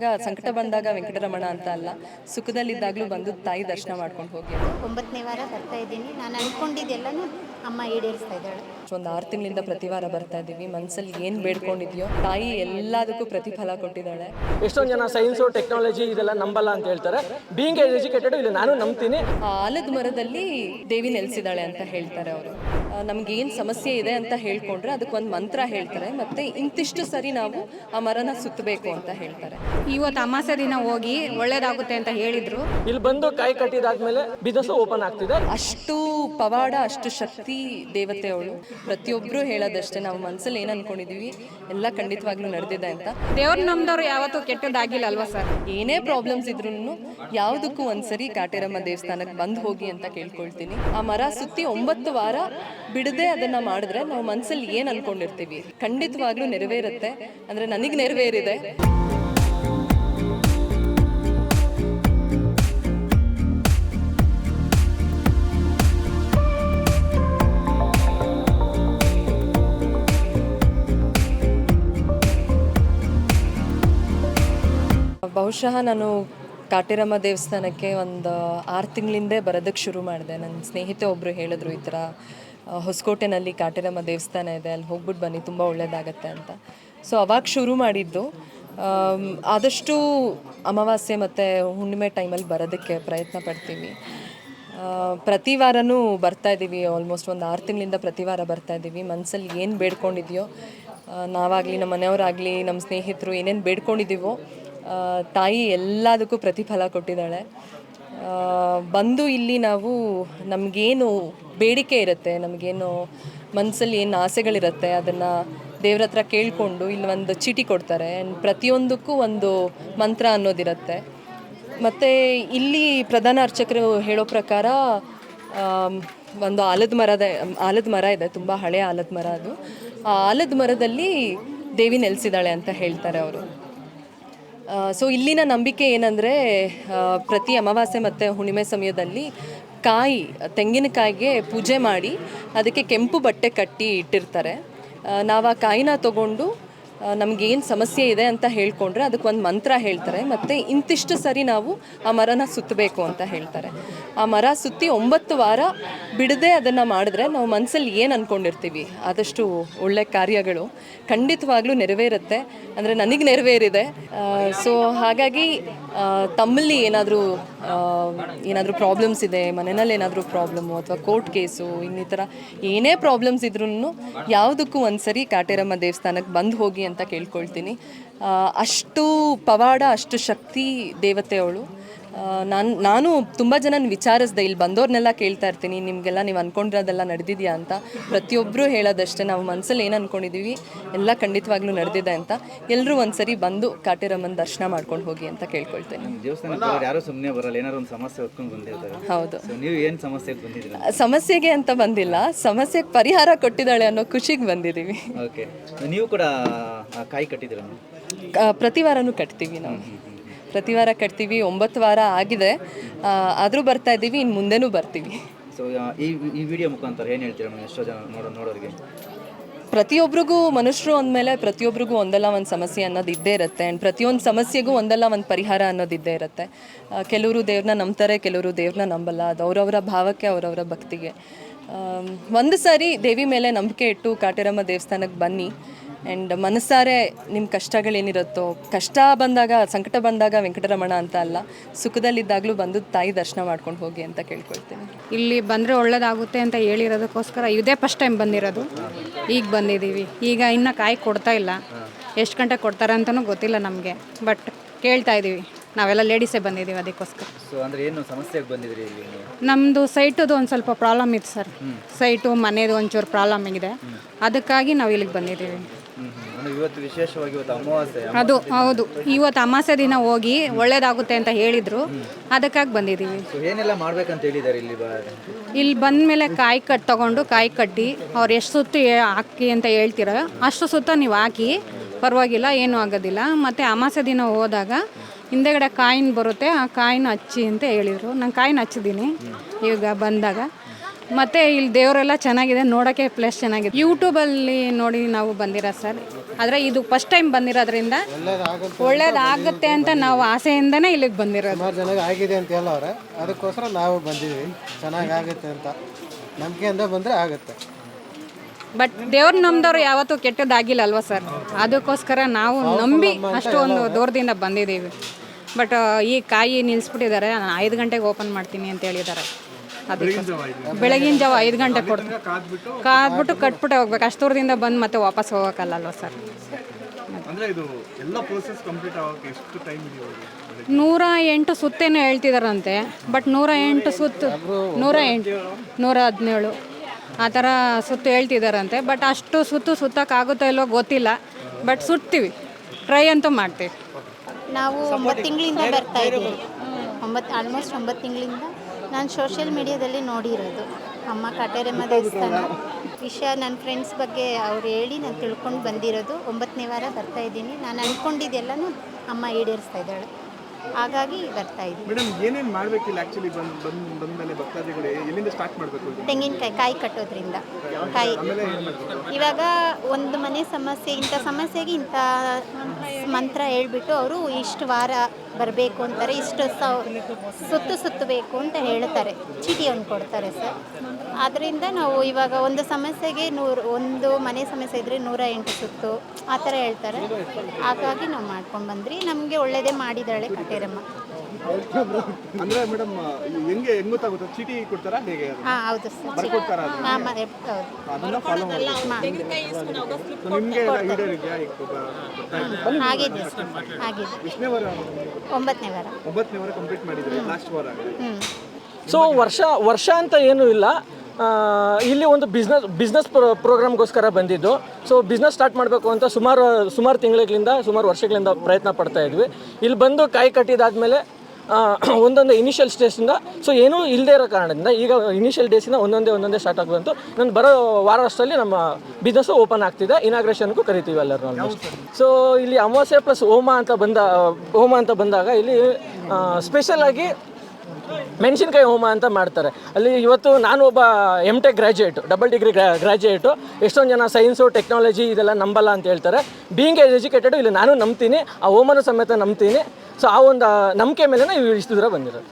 ಈಗ ಸಂಕಟ ಬಂದಾಗ ವೆಂಕಟರಮಣ ಅಂತ ಅಲ್ಲ ಸುಖದಲ್ಲಿದ್ದಾಗಲೂ ಬಂದು ತಾಯಿ ದರ್ಶನ ಮಾಡ್ಕೊಂಡು ಹೋಗಿ. ಒಂಬತ್ತನೇ ವಾರ ಬರ್ತಾ ಇದ್ದೀನಿ. ನಾನು ಅನ್ಕೊಂಡಿದ್ದೆಲ್ಲನೂ ಅಮ್ಮ ಈಡೇರಿಸ್ತಾ ಇದ್ದಾಳೆ. ಒಂದು ಆರು ತಿಂಗಳಿಂದ ಪ್ರತಿ ವಾರ ಬರ್ತಾ ಇದ್ದೀವಿ. ಮನಸ್ಸಲ್ಲಿ ಏನು ಬೇಡ್ಕೊಂಡಿದ್ಯೋ ತಾಯಿ ಎಲ್ಲದಕ್ಕೂ ಪ್ರತಿಫಲ ಕೊಟ್ಟಿದ್ದಾಳೆ. ಎಷ್ಟೊಂದು ಜನ ಸೈನ್ಸು ಟೆಕ್ನಾಲಜಿ ಇದೆಲ್ಲ ನಂಬಲ್ಲ ಅಂತ ಹೇಳ್ತಾರೆ. ಬೀಯಿಂಗ್ ಎಜುಕೇಟೆಡ್ ಇಲ್ಲಿ ನಾನು ನಂಬ್ತೀನಿ. ಆಲದ ಮರದಲ್ಲಿ ದೇವಿ ನೆಲೆಸಿದಾಳೆ ಅಂತ ಹೇಳ್ತಾರೆ ಅವರು. ನಮ್ಗೆ ಏನು ಸಮಸ್ಯೆ ಇದೆ ಅಂತ ಹೇಳ್ಕೊಂಡ್ರೆ ಅದಕ್ಕೆ ಒಂದು ಮಂತ್ರ ಹೇಳ್ತಾರೆ. ಮತ್ತೆ ಇಂತಿಷ್ಟು ಸರಿ ನಾವು ಆ ಮರನ ಸುತ್ತಬೇಕು ಅಂತ ಹೇಳ್ತಾರೆ. ಇವತ್ತು ಅಮಾಸೆ ದಿನ ಹೋಗಿ ಒಳ್ಳೇದಾಗುತ್ತೆ ಅಂತ ಹೇಳಿದ್ರು. ಇಲ್ಲಿ ಬಂದು ಕೈ ಕಟ್ಟಿದಾದ್ಮೇಲೆ ಬಿಸ್ನೆಸ್ ಓಪನ್ ಆಗ್ತಿದೆ. ಅಷ್ಟು ಪವಾಡ ಅಷ್ಟು ಶಕ್ತಿ ದೇವತೆ ಅವಳು. ಪ್ರತಿಯೊಬ್ಬರು ಹೇಳೋದಷ್ಟೇ ನಾವು ಮನಸ್ಸಲ್ಲಿ ಏನು ಅನ್ಕೊಂಡಿದೀವಿ ಎಲ್ಲ ಖಂಡಿತವಾಗ್ಲೂ ನಡೆದಿದೆ ಅಂತ. ದೇವ್ರ ನಮ್ದವ್ರು ಯಾವತ್ತೂ ಕೆಟ್ಟದಾಗಿಲ್ಲ ಅಲ್ವಾ ಸರ್? ಏನೇ ಪ್ರಾಬ್ಲಮ್ಸ್ ಇದ್ರೂ ಯಾವುದಕ್ಕೂ ಒಂದ್ಸರಿ ಕಾಟೇರಮ್ಮ ದೇವಸ್ಥಾನಕ್ಕೆ ಬಂದು ಹೋಗಿ ಅಂತ ಕೇಳ್ಕೊಳ್ತೀನಿ. ಆ ಮರ ಸುತ್ತಿ ಒಂಬತ್ತು ವಾರ ಬಿಡದೆ ಅದನ್ನ ಮಾಡಿದ್ರೆ ನಾವು ಮನಸ್ಸಲ್ಲಿ ಏನು ಅನ್ಕೊಂಡಿರ್ತೀವಿ? ಖಂಡಿತವಾಗ್ಲೂ ನೆರವೇರುತ್ತೆ. ಅಂದ್ರೆ ನನಗೆ ನೆರವೇರಿದೆ. ಬಹುಶಃ ನಾನು ಕಾಟಿರಮ್ಮ ದೇವಸ್ಥಾನಕ್ಕೆ ಒಂದು ಆರು ತಿಂಗಳಿಂದೆ ಬರೋದಕ್ಕೆ ಶುರು ಮಾಡಿದೆ. ನನ್ನ ಸ್ನೇಹಿತೆ ಒಬ್ಬರು ಹೇಳಿದ್ರು ಈ ಥರ ಹೊಸಕೋಟೆನಲ್ಲಿ ಕಾಟೇರಮ್ಮ ದೇವಸ್ಥಾನ ಇದೆ, ಅಲ್ಲಿ ಹೋಗ್ಬಿಟ್ಟು ಬನ್ನಿ, ತುಂಬ ಒಳ್ಳೆಯದಾಗತ್ತೆ ಅಂತ. ಸೊ ಅವಾಗ ಶುರು ಮಾಡಿದ್ದು ಆದಷ್ಟು ಅಮಾವಾಸ್ಯೆ ಮತ್ತು ಹುಣ್ಣಿಮೆ ಟೈಮಲ್ಲಿ ಬರೋದಕ್ಕೆ ಪ್ರಯತ್ನ ಪಡ್ತೀವಿ. ಪ್ರತಿ ವಾರನೂ ಬರ್ತಾ ಇದ್ದೀವಿ ಆಲ್ಮೋಸ್ಟ್ ಒಂದು ಆರು ತಿಂಗಳಿಂದ ಪ್ರತಿ ವಾರ ಬರ್ತಾ ಇದ್ದೀವಿ ಮನಸ್ಸಲ್ಲಿ ಏನು ಬೇಡ್ಕೊಂಡಿದೆಯೋ ನಾವಾಗಲಿ, ನಮ್ಮ ಮನೆಯವರಾಗಲಿ, ನಮ್ಮ ಸ್ನೇಹಿತರು ಏನೇನು ಬೇಡ್ಕೊಂಡಿದ್ದೀವೋ ತಾಯಿ ಎಲ್ಲದಕ್ಕೂ ಪ್ರತಿಫಲ ಕೊಟ್ಟಿದ್ದಾಳೆ. ಬಂದು ಇಲ್ಲಿ ನಾವು ನಮಗೇನು ಬೇಡಿಕೆ ಇರುತ್ತೆ, ನಮಗೇನು ಮನಸ್ಸಲ್ಲಿ ಏನು ಆಸೆಗಳಿರುತ್ತೆ ಅದನ್ನು ದೇವ್ರ ಹತ್ರ ಕೇಳಿಕೊಂಡು ಇಲ್ಲಿ ಒಂದು ಚೀಟಿ ಕೊಡ್ತಾರೆ. ಆ್ಯಂಡ್ ಪ್ರತಿಯೊಂದಕ್ಕೂ ಒಂದು ಮಂತ್ರ ಅನ್ನೋದಿರುತ್ತೆ. ಮತ್ತು ಇಲ್ಲಿ ಪ್ರಧಾನ ಅರ್ಚಕರು ಹೇಳೋ ಪ್ರಕಾರ ಒಂದು ಆಲದ ಮರದ, ಆಲದ ಮರ ಇದೆ, ತುಂಬ ಹಳೆಯ ಆಲದ ಮರ ಅದು. ಆ ಆಲದ ಮರದಲ್ಲಿ ದೇವಿ ನೆಲೆಸಿದಾಳೆ ಅಂತ ಹೇಳ್ತಾರೆ ಅವರು. ಸೊ ಇಲ್ಲಿನ ನಂಬಿಕೆ ಏನಂದರೆ ಪ್ರತಿ ಅಮಾವಾಸ್ಯೆ ಮತ್ತು ಹುಣ್ಣಿಮೆ ಸಮಯದಲ್ಲಿ ಕಾಯಿ, ತೆಂಗಿನಕಾಯಿಗೆ ಪೂಜೆ ಮಾಡಿ ಅದಕ್ಕೆ ಕೆಂಪು ಬಟ್ಟೆ ಕಟ್ಟಿ ಇಟ್ಟಿರ್ತಾರೆ. ನಾವು ಆ ಕಾಯಿನ ತಗೊಂಡು ನಮಗೇನು ಸಮಸ್ಯೆ ಇದೆ ಅಂತ ಹೇಳ್ಕೊಂಡ್ರೆ ಅದಕ್ಕೆ ಒಂದು ಮಂತ್ರ ಹೇಳ್ತಾರೆ. ಮತ್ತು ಇಂತಿಷ್ಟು ಸರಿ ನಾವು ಆ ಮರನ ಸುತ್ತಬೇಕು ಅಂತ ಹೇಳ್ತಾರೆ. ಆ ಮರ ಸುತ್ತಿ ಒಂಬತ್ತು ವಾರ ಬಿಡದೆ ಅದನ್ನು ಮಾಡಿದ್ರೆ ನಾವು ಮನಸ್ಸಲ್ಲಿ ಏನು ಅಂದ್ಕೊಂಡಿರ್ತೀವಿ ಆದಷ್ಟು ಒಳ್ಳೆ ಕಾರ್ಯಗಳು ಖಂಡಿತವಾಗ್ಲೂ ನೆರವೇರುತ್ತೆ. ಅಂದರೆ ನನಗೆ ನೆರವೇರಿದೆ. ಸೊ ಹಾಗಾಗಿ ತಮ್ಮಲ್ಲಿ ಏನಾದರೂ ಏನಾದರೂ ಪ್ರಾಬ್ಲಮ್ಸ್ ಇದೆ ಮನೆಯಲ್ಲಿ ಏನಾದರೂ ಪ್ರಾಬ್ಲಮ್ಮು ಅಥವಾ ಕೋರ್ಟ್ ಕೇಸು ಇನ್ನಿತರ ಏನೇ ಪ್ರಾಬ್ಲಮ್ಸ್ ಇದ್ರೂ ಯಾವುದಕ್ಕೂ ಒಂದ್ಸರಿ ಕಾಟೇರಮ್ಮ ದೇವಸ್ಥಾನಕ್ಕೆ ಬಂದು ಹೋಗಿ ಅಂತ ಕೇಳ್ಕೊಳ್ತೀನಿ. ಅಷ್ಟು ಪವಾಡ, ಅಷ್ಟು ಶಕ್ತಿ ದೇವತೆ ಅವಳು. ನಾನು ನಾನು ತುಂಬ ಜನನ ವಿಚಾರಿಸ್ದೆ ಇಲ್ಲಿ ಬಂದವ್ರನ್ನೆಲ್ಲ ಕೇಳ್ತಾ ಇರ್ತೀನಿ ನಿಮಗೆಲ್ಲ ನೀವು ಅಂದ್ಕೊಂಡಿರೋದೆಲ್ಲ ನಡೆದಿದೆಯಾ ಅಂತ. ಪ್ರತಿಯೊಬ್ಬರು ಹೇಳೋದಷ್ಟೇ ನಾವು ಮನಸ್ಸಲ್ಲಿ ಏನು ಅಂದ್ಕೊಂಡಿದ್ದೀವಿ ಎಲ್ಲ ಖಂಡಿತವಾಗ್ಲೂ ನಡೆದಿದೆ ಅಂತ. ಎಲ್ಲರೂ ಒಂದ್ಸರಿ ಬಂದು ಕಾಟೇರಮ್ಮನ ದರ್ಶನ ಮಾಡ್ಕೊಂಡು ಹೋಗಿ ಅಂತ ಕೇಳ್ಕೊಳ್ತೇನೆ. ಹೌದು. ಸಮಸ್ಯೆಗೆ ಅಂತ ಬಂದಿಲ್ಲ ಸಮಸ್ಯೆಗೆ ಪರಿಹಾರ ಕೊಟ್ಟಿದ್ದಾಳೆ ಅನ್ನೋ ಖುಷಿಗೆ ಬಂದಿದ್ದೀವಿ. ಓಕೆ ನೀವು ಕೂಡ ಕಾಯಿ ಕಟ್ಟಿದ್ದೀರಾ? ಪ್ರತಿ ವಾರನೂ ಕಟ್ತೀವಿ ನಾವು. ಪ್ರತಿ ವಾರ ಕಟ್ತೀವಿ ಒಂಬತ್ತು ವಾರ ಆಗಿದೆ. ಆದರೂ ಬರ್ತಾ ಇದ್ದೀವಿ ಇನ್ನು ಮುಂದೆನೂ ಬರ್ತೀವಿ. ಸೊ ಈ ಈ ವಿಡಿಯೋ ಮುಖಾಂತರ ಏನು ಹೇಳ್ತೀರಾ ಮೇಡಮ್ ಎಷ್ಟೋ ಜನ ನೋಡೋ ನೋಡೋರಿಗೆ? ಪ್ರತಿಯೊಬ್ಬರಿಗೂ ಮನುಷ್ಯರು ಅಂದಮೇಲೆ ಪ್ರತಿಯೊಬ್ಬರಿಗೂ ಒಂದಲ್ಲ ಒಂದು ಸಮಸ್ಯೆ ಅನ್ನೋದು ಇದ್ದೇ ಇರುತ್ತೆ. ಆ್ಯಂಡ್ ಪ್ರತಿಯೊಂದು ಸಮಸ್ಯೆಗೂ ಒಂದಲ್ಲ ಒಂದು ಪರಿಹಾರ ಅನ್ನೋದು ಇದ್ದೇ ಇರುತ್ತೆ. ಕೆಲವರು ದೇವ್ರನ್ನ ನಂಬ್ತಾರೆ ಕೆಲವರು ದೇವ್ರನ್ನ ನಂಬಲ್ಲ. ಅದು ಅವರವರ ಭಾವಕ್ಕೆ ಅವರವರ ಭಕ್ತಿಗೆ. ಒಂದು ಸಾರಿ ದೇವಿ ಮೇಲೆ ನಂಬಿಕೆ ಇಟ್ಟು ಕಾಟೇರಮ್ಮ ದೇವಸ್ಥಾನಕ್ಕೆ ಬನ್ನಿ. ಆ್ಯಂಡ್ ಮನಸ್ಸಾರೆ ನಿಮ್ಮ ಕಷ್ಟಗಳೇನಿರುತ್ತೋ ಕಷ್ಟ ಬಂದಾಗ ಸಂಕಟ ಬಂದಾಗ ವೆಂಕಟರಮಣ ಅಂತ ಅಲ್ಲ ಸುಖದಲ್ಲಿದ್ದಾಗಲೂ ಬಂದು ತಾಯಿ ದರ್ಶನ ಮಾಡ್ಕೊಂಡು ಹೋಗಿ ಅಂತ ಕೇಳ್ಕೊಳ್ತೀನಿ. ಇಲ್ಲಿ ಬಂದರೆ ಒಳ್ಳೇದಾಗುತ್ತೆ ಅಂತ ಹೇಳಿರೋದಕ್ಕೋಸ್ಕರ ಇದೇ ಫಸ್ಟ್ ಟೈಮ್ ಬಂದಿರೋದು. ಈಗ ಬಂದಿದ್ದೀವಿ. ಈಗ ಇನ್ನೂ ಕಾಯಿ ಕೊಡ್ತಾ ಇಲ್ಲ. ಎಷ್ಟು ಗಂಟೆ ಕೊಡ್ತಾರೆ ಅಂತಲೂ ಗೊತ್ತಿಲ್ಲ ನಮಗೆ. ಬಟ್ ಕೇಳ್ತಾ ಇದ್ದೀವಿ. ನಾವೆಲ್ಲ ಲೇಡೀಸೇ ಬಂದಿದ್ದೀವಿ ಅದಕ್ಕೋಸ್ಕರ. ಸೊ ಅಂದರೆ ಏನು ಸಮಸ್ಯೆಗೆ ಬಂದಿದ್ರಿ ನಮ್ಮದು ಸೈಟದು ಒಂದು ಸ್ವಲ್ಪ ಪ್ರಾಬ್ಲಮ್ ಇತ್ತು ಸರ್. ಸೈಟು ಮನೆದು ಒಂಚೂರು ಪ್ರಾಬ್ಲಮ್ ಇದೆ ಅದಕ್ಕಾಗಿ ನಾವು ಇಲ್ಲಿಗೆ ಬಂದಿದ್ದೀವಿ. ಇವತ್ತು ವಿಶೇಷವಾಗಿ ಇವತ್ತು ಅಮಾವಾಸ್ಯೆ ಅದು ಹೌದು. ಇವತ್ತು ಅಮಾಸೆ ದಿನ ಹೋಗಿ ಒಳ್ಳೇದಾಗುತ್ತೆ ಅಂತ ಹೇಳಿದ್ರು. ಅದಕ್ಕಾಗಿ ಬಂದಿದ್ದೀವಿ. ಏನೆಲ್ಲ ಮಾಡ್ಬೇಕಂತ ಹೇಳಿದ್ದಾರೆ ಇಲ್ಲಿ ಬ ಇಲ್ಲಿ ಬಂದ ಮೇಲೆ ಕಾಯಿ ಕಟ್ ತಗೊಂಡು ಕಾಯಿ ಕಟ್ಟಿ ಅವ್ರು ಎಷ್ಟು ಸುತ್ತು ಏ- ಹಾಕಿ ಅಂತ ಹೇಳ್ತೀರ? ಅಷ್ಟು ಸುತ್ತ ನೀವು ಹಾಕಿ ಪರವಾಗಿಲ್ಲ ಏನೂ ಆಗೋದಿಲ್ಲ. ಮತ್ತು ಅಮಾಸೆ ದಿನ ಹೋದಾಗ ಹಿಂದೆಗಡೆ ಕಾಯಿನ್ ಬರುತ್ತೆ ಆ ಕಾಯಿನ ಹಚ್ಚಿ ಅಂತ ಹೇಳಿದರು. ನಾನು ಕಾಯಿನ ಹಚ್ಚಿದ್ದೀನಿ ಈಗ ಬಂದಾಗ. ಮತ್ತೆ ಇಲ್ಲಿ ದೇವರೆಲ್ಲ ಚೆನ್ನಾಗಿದೆ ನೋಡೋಕ್ಕೆ ಪ್ಲೇಸ್ ಚೆನ್ನಾಗಿದೆ. ಯೂಟ್ಯೂಬಲ್ಲಿ ನೋಡಿ ನಾವು ಬಂದಿರೋ ಸರ್? ಆದರೆ ಇದು ಫಸ್ಟ್ ಟೈಮ್ ಬಂದಿರೋದ್ರಿಂದ ಒಳ್ಳೇದಾಗುತ್ತೆ ಅಂತ ನಾವು ಆಸೆಯಿಂದನೇ ಇಲ್ಲಿಗೆ ಬಂದಿರೋದು. ಸುಮಾರು ಜನಕ್ಕೆ ಆಗಿದೆ ಅಂತ ಹೇಳೋರೆ ಅದಕ್ಕೋಸ್ಕರ ನಾವು ಬಂದಿದ್ದೀವಿ ಚೆನ್ನಾಗಿ ಆಗುತ್ತೆ ಅಂತ. ನಂಬಿಕೆಯಿಂದ ಬಂದರೆ ಆಗುತ್ತೆ. ಬಟ್ ದೇವ್ರ ನಮ್ದವ್ರು ಯಾವತ್ತೂ ಕೆಟ್ಟದಾಗಿಲ್ಲ ಅಲ್ವಾ ಸರ್? ಅದಕ್ಕೋಸ್ಕರ ನಾವು ನಂಬಿ ಅಷ್ಟು ಒಂದು ದೂರದಿಂದ ಬಂದಿದ್ದೀವಿ ಬಟ್ ಈ ಕಾಯಿ ನಿಲ್ಲಿಸ್ಬಿಟ್ಟಿದ್ದಾರೆ ನಾನು ಐದು ಗಂಟೆಗೆ ಓಪನ್ ಮಾಡ್ತೀನಿ ಅಂತ ಹೇಳಿದ್ದಾರೆ. ಅದಕ್ಕೆ. ಬೆಳಗಿನ ಜಾವ ಐದು ಗಂಟೆ. ಕೊಡ್ತಾರೆ ಕಾದ್ಬಿಟ್ಟು ಕಟ್ಬಿಟ್ಟು ಹೋಗ್ಬೇಕು. ಅಷ್ಟು ದೂರದಿಂದ ಬಂದು ಮತ್ತೆ ವಾಪಸ್ ಹೋಗೋಕ್ಕಲ್ಲಲ್ವ ಸರ್? ಅಂದ್ರೆ ಇದು ಎಲ್ಲ ಪ್ರೋಸೆಸ್ ಕಂಪ್ಲೀಟ್ ಆಗೋಕೆ ಎಷ್ಟು ಟೈಮ್ ಹಿಡಿಯೋದು ನೂರ ಎಂಟು ಸುತ್ತೇನು ಹೇಳ್ತಿದಾರಂತೆ. ಬಟ್ ನೂರ ಎಂಟು ಸುತ್ತು ನೂರ ಎಂಟು ನೂರ ಹದಿನೇಳು ಆ ಥರ ಸುತ್ತು ಹೇಳ್ತಿದಾರಂತೆ. ಬಟ್ ಅಷ್ಟು ಸುತ್ತು ಸುತ್ತಕ್ಕಾಗುತ್ತೋ ಇಲ್ಲೋ ಗೊತ್ತಿಲ್ಲ. ಬಟ್ ಸುತ್ತೀವಿ. ಟ್ರೈ ಅಂತೂ ಮಾಡ್ತೀವಿ. ನಾವು ಒಂಬತ್ತು ತಿಂಗಳಿಂದ ಬರ್ತಾ ಇದ್ದೀವಿ. ಒಂಬತ್ತು ಆಲ್ಮೋಸ್ಟ್ ಒಂಬತ್ತು ತಿಂಗಳಿಂದ ನಾನು ಸೋಷಿಯಲ್ ಮೀಡಿಯಾದಲ್ಲಿ ನೋಡಿರೋದು. ಅಮ್ಮ ಕಾಟೇರಮ್ಮ ದೇವಸ್ಥಾನ. ವಿಷಯ ನನ್ನ ಫ್ರೆಂಡ್ಸ್ ಬಗ್ಗೆ ಅವ್ರು ಹೇಳಿ ನಾನು ತಿಳ್ಕೊಂಡು ಬಂದಿರೋದು. ಒಂಬತ್ತನೇ ವಾರ ಬರ್ತಾ ಇದ್ದೀನಿ. ನಾನು ಅಂದ್ಕೊಂಡಿದ್ದೆಲ್ಲನೂ ಅಮ್ಮ ಈಡೇರಿಸ್ತಾ ಇದ್ದಾಳೆ. ಹಾಗಾಗಿ ಬರ್ತಾ ಇದ್ದೀನಿ. ಮೇಡಮ್ ಏನೇನು ಮಾಡಬೇಕಿಲ್ಲ ಆ್ಯಕ್ಚುಲಿ ಬಂದು ಬಂದು ಬಂದಮೇಲೆ ಭಕ್ತಾದಿಗಳು? ಎಲ್ಲಿಂದ ಸ್ಟಾರ್ಟ್ ಮಾಡಬೇಕು ತೆಂಗಿನಕಾಯಿ ಕಾಯಿ ಕಟ್ಟೋದ್ರಿಂದ. ಕಾಯಿ. ಇವಾಗ ಒಂದು ಮನೆ ಸಮಸ್ಯೆ ಇಂಥ ಸಮಸ್ಯೆಗೆ ಇಂಥ ಮಂತ್ರ ಹೇಳ್ಬಿಟ್ಟು ಅವರು ಇಷ್ಟು ವಾರ ಬರಬೇಕು ಅಂತಾರೆ, ಇಷ್ಟು ಸುತ್ತು ಸುತ್ತಬೇಕು ಅಂತ ಹೇಳ್ತಾರೆ, ಚೀಟಿಯನ್ನು ಕೊಡ್ತಾರೆ ಸರ್. ಆದ್ದರಿಂದ ನಾವು ಇವಾಗ ಒಂದು ಸಮಸ್ಯೆಗೆ ನೂರು, ಒಂದು ಮನೆ ಸಮಸ್ಯೆ ಇದ್ದರೆ ನೂರ ಎಂಟು ಸುತ್ತು, ಆ ಥರ ಹೇಳ್ತಾರೆ. ಹಾಗಾಗಿ ನಾವು ಮಾಡ್ಕೊಂಡು ಬಂದ್ರಿ ನಮಗೆ ಒಳ್ಳೆಯದೇ ಮಾಡಿದ್ದಾಳೆ ಕಟೇರಮ್ಮ. ಅಂದ್ರೆ ಮೇಡಮ್ ಹೆಂಗೆ ಹೆಂಗ್ ಗೊತ್ತಾಗುತ್ತೆ? ಚೀಟಿ ಕೊಡ್ತಾರಾ? ಹೇಗೆ? ಹಾಂ ಹೌದು ಸರ್. ಬರ್ಕೊಡ್ತಾರಾ ಅದು? ಹಾಂ ಹೌದು. ಅದನ್ನ ಫಾಲೋ ಮಾಡಿ. ನಿಮಗೆ ಈಡೇರಿದೆಯಾ ಈಗ ಒಬ್ಬ- ಇದೆ. ಆಗಿದೆ ಸರ್. ಆಗಿದೆ ಎಷ್ಟನೇ ವಾರ ಒಂಬತ್ತನೇ ವಾರ. ಒಂಬತ್ತನೇ ವಾರ ಕಂಪ್ಲೀಟ್ ಮಾಡಿದ್ರೆ ಲಾಸ್ಟ್ ವಾರ ಸೊ ವರ್ಷ ವರ್ಷ ಅಂತ ಏನೂ ಇಲ್ಲ. ಆ, ಇಲ್ಲಿ ಒಂದು ಬಿಸ್ನೆಸ್ ಬಿಸ್ನೆಸ್ ಪ್ರೋಗ್ರಾಮ್ಗೋಸ್ಕರ ಬಂದಿದ್ದು. ಸೊ ಬಿಸ್ನೆಸ್ ಸ್ಟಾರ್ಟ್ ಮಾಡಬೇಕು ಅಂತ ಸುಮಾರು ಸುಮಾರು ತಿಂಗಳಿಂದ ಸುಮಾರು ವರ್ಷಗಳಿಂದ ಪ್ರಯತ್ನ ಪಡ್ತಾ ಇದ್ವಿ. ಇಲ್ಲಿ ಬಂದು ಕಾಯಿ ಕಟ್ಟಿದಾದ್ಮೇಲೆ ಒಂದೊಂದು ಇನಿಷಿಯಲ್ ಸ್ಟೇಜಿಂದ ಸೊ ಏನೂ ಇಲ್ಲದೇ ಇರೋ ಕಾರಣದಿಂದ ಈಗ ಇನಿಷಿಯಲ್ ಡೇಸಿಂದ ಒಂದೊಂದೇ ಒಂದೊಂದೇ ಸ್ಟಾರ್ಟ್ ಆಗ್ಬಂತು ನಾನು ಬರೋ ವಾರ ಅಷ್ಟರಲ್ಲಿ ನಮ್ಮ ಬಿಸ್ನೆಸ್ಸು ಓಪನ್ ಆಗ್ತಿದೆ ಇನಾಗ್ರೇಷನ್ಗೂ ಕರಿತೀವಿ ಎಲ್ಲರೂ ಆಲ್ಮೋಸ್ಟ್ ಸೊ ಇಲ್ಲಿ ಅಮಾವಾಸ್ಯೆ ಪ್ಲಸ್ ಹೋಮ ಅಂತ ಬಂದ ಹೋಮ ಅಂತ ಬಂದಾಗ ಇಲ್ಲಿ ಸ್ಪೆಷಲ್ ಆಗಿ ಮೆಣಸಿನ್ಕಾಯಿ ಹೋಮ ಅಂತ ಮಾಡ್ತಾರೆ. ಅಲ್ಲಿ ಇವತ್ತು ನಾನು ಒಬ್ಬ M tech graduate double degree graduate ಎಷ್ಟೊಂದು ಜನ ಸೈನ್ಸು ಟೆಕ್ನಾಲಜಿ ಇದೆಲ್ಲ ನಂಬಲ್ಲ ಅಂತ ಹೇಳ್ತಾರೆ. ಬೀಯಿಂಗ್ ಎಜುಕೇಟೆಡು ಇಲ್ಲಿ ನಾನು ನಂಬ್ತೀನಿ, ಆ ಹೋಮನ ಸಮೇತ ನಂಬ್ತೀನಿ. ಸೊ ಆ ಒಂದು ನಂಬಿಕೆ ಮೇಲೆ ಇಷ್ಟು ದೂರ ಬಂದಿರೋದು.